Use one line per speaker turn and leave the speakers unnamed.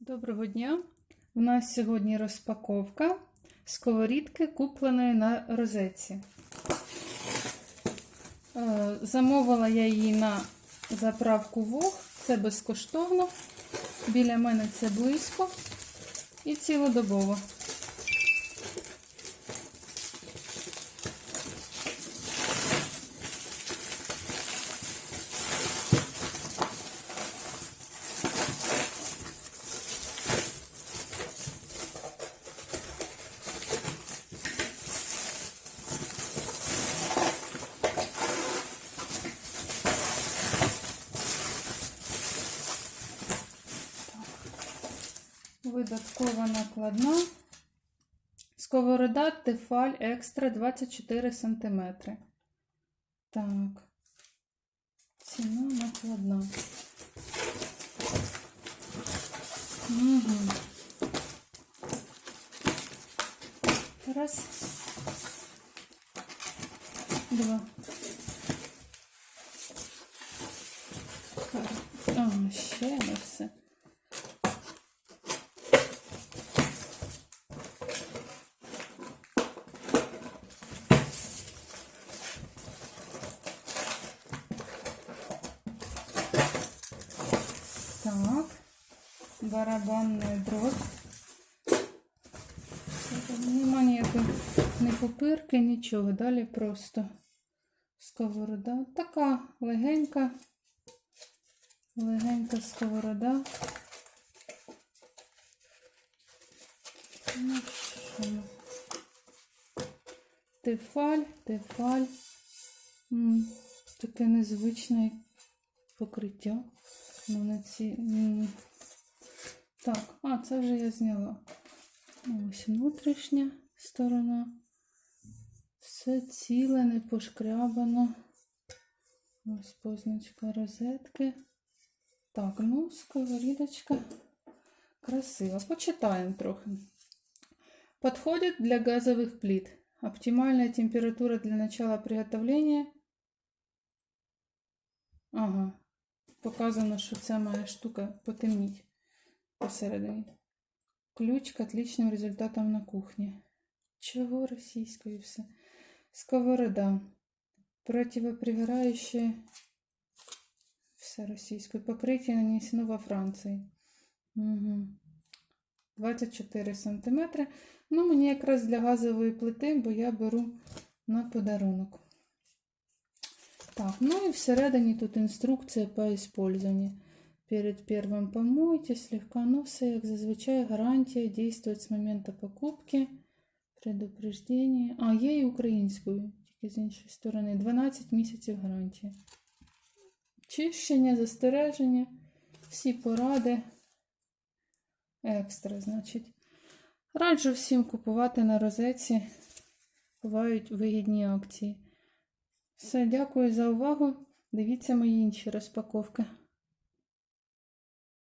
Доброго дня! У нас сьогодні розпаковка сковорідки, купленої на розетці. Е, Замовила я її на заправку Вог. Це безкоштовно. Біля мене це близько і цілодобово. Видаткова накладна. Сковорода Тефаль Екстра 24 см. Так. Ціна накладна. Угу. Раз. Два. А, ще не все. Так, барабанний дрот. Нема ніякої не попирки, нічого. Далі просто сковорода. Така легенька, легенька сковорода. Ну? Тефаль, тефаль. М, Таке незвичне покриття. Ну, на ці... м. Так, а, це вже я зняла. Ось внутрішня сторона. Все ціле, не пошкрябано. Ось позначка розетки. Так, ну, сковорідочка красива. Почитаємо трохи. Подходит для газовых плит. Оптимальная температура для начала приготовления. Ага. Показано, що ця має штука потемніть Посередині. Ключ к отличним результатам на кухні. Чого російською все? Сковорода. Противопригорающее. Все російською. Покриття нанесено во Франції. Угу. 24 см. Ну, мені якраз для газової плити, бо я беру на подарунок. Так, ну и всередині тут інструкція по использованию. Перед первым помойте слегка, ну все, як зазвичай, гарантія действует з моменту покупки. Предупреждение. А, є і українською, тільки з іншої сторони. 12 місяців гарантії. Чищення, застереження, всі поради. Екстра, значить. Раджу всім купувати на розетці. Бувають вигідні акції. Все, дякую за увагу. Дивіться мої інші розпаковки.